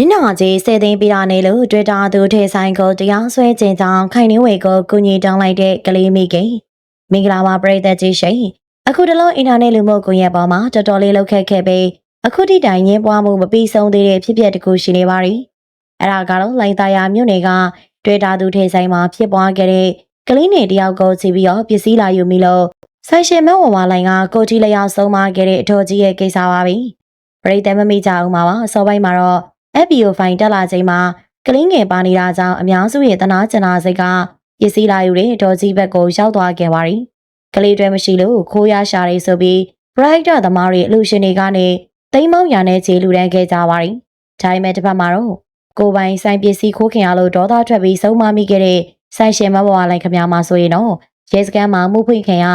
နင်နာကြီးစေသိမ်းပြတာနေလို့တွေ့တာသူထေဆိုင်ကိုတရားစွဲခြင်းကြောင့်ခိုင်နှင်းဝေကိုကူညီတောင်းလိုက်တဲ့ကလေးမိခင်မင်္ဂလာပါပရိသတ်ကြီးရှိအခုတလုံးအင်တာနက်လူမှုကွန်ရက်ပေါ်မှာတော်တော်လေးလောက်ခက်ခဲ့ပြီးအခုထိတိုင်ရင်းပွားမှုမပြီးဆုံးသေးတဲ့ဖြစ်ပျက်တစ်ခုရှိနေပါရီအဲ့ဒါကတော့လိုင်သားယာမြို့နယ်ကတွေ့တာသူထေဆိုင်မှာဖြစ်ပွားခဲ့တဲ့ကလေးငယ်တယောက်ကိုချီပြီးတော့ပစ္စည်းလာယူမိလို့ဆိုင်ရှင်မဝဝလိုင်ကကိုကြီးလျောက်ဆုံးမခဲ့တဲ့အထော်ကြီးရဲ့ကိစ္စပါပဲပရိသတ်မမိကြအောင်ပါပါအစောပိုင်းမှာတော့ FBO ဖိုင်တက်လာချိန်မှာကလင်းငယ်ပါနေတာကြောင့်အများစုရဲ့တနာကျင်နာစိတ်ကပစ္စည်းလာယူတဲ့ဒေါ်ကြီးဘက်ကိုရောက်သွားခဲ့ပါရီ။ကလေးတွေမရှိလို့ခိုးရရှာတွေဆိုပြီး Brighter သမားတွေအလူရှင်တွေကနေတိမ်မောင်းရနဲ့ခြေလူတန်းခဲ့ကြပါရီ။ဒါပေမဲ့တစ်ဖက်မှာတော့ကိုပိုင်ဆိုင်ပစ္စည်းခိုးခင်ရလို့ဒေါသထွက်ပြီးဆုံးမမိခဲ့တဲ့ဆိုင်ရှင်မဘွားလိုက်ခမများမှာဆိုရင်တော့ရဲစခန်းမှာမှုဖွင့်ခင်ရ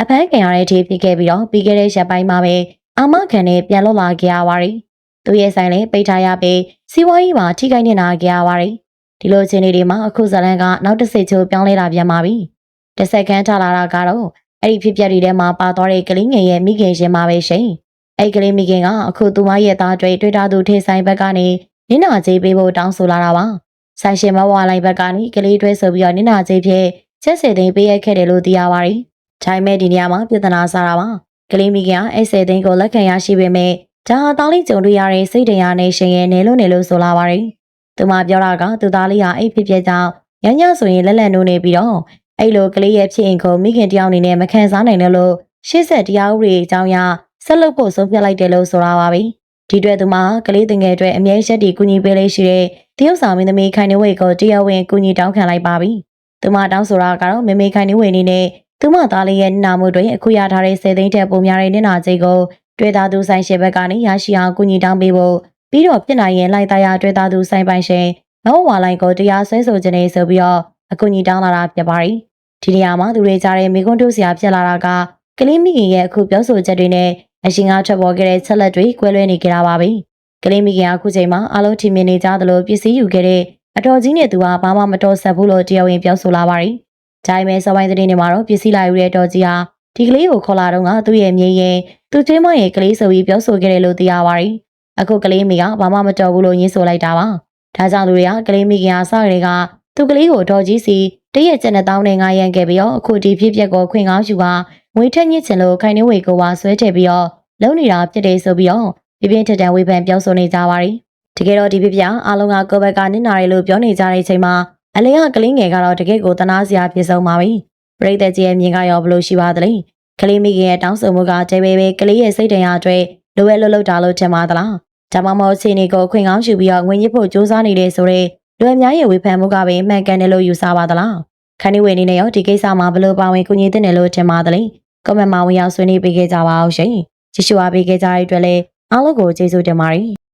အဖမ်းခင်ရတဲ့အထိဖြစ်ခဲ့ပြီးတော့ပြီးခဲ့တဲ့ရက်ပိုင်းမှာပဲအာမခံနဲ့ပြန်လွတ်လာခဲ့ရပါရီ။ သူရဲ့ဆိုင်လည်းပိတ်ထားရပြီးစီးပွားရေးမှာထိခိုက်နေတာကြရပါတယ်။ဒီလိုအခြေအနေတွေမှာအခုဇလန်ကနောက်တစ်စိတ်ချိုးပြောင်းလဲလာပြန်ပါပြီ။တစ်စက္ကန့်ထလာတာကတော့အဲ့ဒီဖြစ်ပျက်တွေထဲမှာပါသွားတဲ့ကလေးငယ်ရဲ့မိခင်ရှင်ပါပဲရှင်။အဲ့ဒီကလေးမိခင်ကအခုသူမရဲ့သားတွေတွေ့တာသူထေဆိုင်ဘက်ကနေနင်းနာကြေးပေးဖို့တောင်းဆိုလာတာပါ။ဆိုင်ရှင်မဝါလိုက်ဘက်ကနေကလေးတွဲဆိုပြီးတော့နင်းနာကြေးဖြင့်ချက်စဲသိန်းပေးရခဲ့တယ်လို့သိရပါတယ်။ဒါပေမဲ့ဒီနေရာမှာပြဿနာစားတာပါ။ကလေးမိခင်ကအဲ့စဲသိန်းကိုလက်ခံရရှိပေမဲ့ ဒါဟာတားလေးကြုံတွေ့ရတဲ့စိတ်တရားနဲ့ရှင်ရဲ့နေလို့နေလို့ဆိုလာပါတယ်။သူမပြောတာကသူသားလေးဟာအိတ်ဖြစ်ဖြစ်ကြောင့်ညညဆိုရင်လက်လက်နိုးနေပြီးတော့အဲ့လိုကလေးရဲ့ဖြစ်ရင်ကိုမိခင်တယောက်အနေနဲ့မခံစားနိုင်တယ်လို့ရှေ့ဆက်တရားဥပဒေအကြောင်းအရဆက်လုပ်ဖို့ဆုံးဖြတ်လိုက်တယ်လို့ဆိုတာပါပဲ။ဒီအတွက်သူမကလေးတင်ငယ်အတွက်အမြဲရှက်တီကူညီပေးလေးရှိတဲ့တရုတ်ဆောင်မင်းသမီးခိုင်နေဝေကိုတရားဝင်ကူညီတောင်းခံလိုက်ပါပြီ။သူမတောင်းဆိုတာကတော့မေမေခိုင်နေဝေအနေနဲ့သူမသားလေးရဲ့နာမှုတွေအခုရထားတဲ့စေသိန်းတဲ့ပုံများတဲ့နင်နာကြီးကို တွေ့တာသူဆိုင်ရှင်ဘက်ကနေရရှိအောင်ကူညီတောင်းပေးဖို့ပြီးတော့ပြစ်နိုင်ရင်လိုက်သားရတွေ့တာသူဆိုင်ပိုင်ရှင်မဟုတ်ဝါလိုက်ကိုတရားဆွဲဆိုခြင်းနေဆိုပြီးတော့အကူညီတောင်းလာတာဖြစ်ပါရီဒီနေရာမှာသူတွေကြားတဲ့မိကွန်းတို့ဆရာဖြစ်လာတာကကလေးမိခင်ရဲ့အခုပြောဆိုချက်တွေနဲ့အရှင်ကထွက်ပေါ်ခဲ့တဲ့ချက်လက်တွေကွဲလွဲနေကြတာပါပဲကလေးမိခင်ကအခုချိန်မှာအလုံးထင်မြင်နေကြသလိုပစ္စည်းယူခဲ့တဲ့အတော်ကြီးနဲ့သူကဘာမှမတော်ဆက်ဘူးလို့တရားဝင်ပြောဆိုလာပါရီဒါပေမဲ့စောပိုင်းသတင်းတွေမှာတော့ပစ္စည်းလာယူတဲ့တော်ကြီးဟာ ဒီကလေးကိုခေါ်လာတော့ကသူ့ရဲ့မြေရင်သူကျွေးမရဲ့ကလေးဆိုပြီးပြောဆိုခဲ့တယ်လို့သိရပါတယ်။အခုကလေးမိကဘာမှမတော်ဘူးလို့ညှင်းဆိုလိုက်တာပါ။ဒါကြောင့်လူတွေကကလေးမိခင်အားစကလေးကသူကလေးကိုဒေါ်ကြီးစီတရက်ကျန်တဲ့တောင်းနဲ့ငါရန်ခဲ့ပြီးတော့အခုဒီဖြစ်ပျက်ကိုခွင့်ကောင်းယူကငွေထက်ညစ်ချင်လို့ခိုင်နှဝေကိုပါဆွဲထည့်ပြီးတော့လုံနေတာဖြစ်တယ်ဆိုပြီးတော့ပြပြင်းထန်ထန်ဝေဖန်ပြောဆိုနေကြပါတယ်။တကယ်တော့ဒီဖြစ်ပျက်အားလုံးကကိုယ့်ဘက်ကနစ်နာတယ်လို့ပြောနေကြတဲ့အချိန်မှာအလင်းကကလေးငယ်ကတော့တကယ့်ကိုတနာစရာဖြစ်ဆုံးပါပြီ။ ပရိသတ်ကြီးရဲ့မြင်ကရောဘလို့ရှိပါသလဲ။ကလေးမိခင်ရဲ့တောင်းဆိုမှုကတဲပဲပဲကလေးရဲ့စိတ်တရားအတွက်လိုပဲလို့လောက်တာလို့ထင်ပါသလား။ဒါမှမဟုတ်ခြေနေကိုခွင့်ကောင်းယူပြီးတော့ငွေညစ်ဖို့စူးစမ်းနေတဲ့ဆိုတဲ့လူအများရဲ့ဝေဖန်မှုကပဲမှန်ကန်တယ်လို့ယူဆပါသလား။ခန်းဒီဝေနေနဲ့ရောဒီကိစ္စမှာဘလို့ပါဝင်ကူညီတဲ့တယ်လို့ထင်ပါသလဲ။ကွန်မန့်မှာဝင်ရောက်ဆွေးနွေးပေးခဲ့ကြပါအောင်ရှင်။ကြည့်ရှုအားပေးခဲ့ကြတဲ့အတွက်လည်းအားလုံးကိုကျေးဇူးတင်ပါတယ်။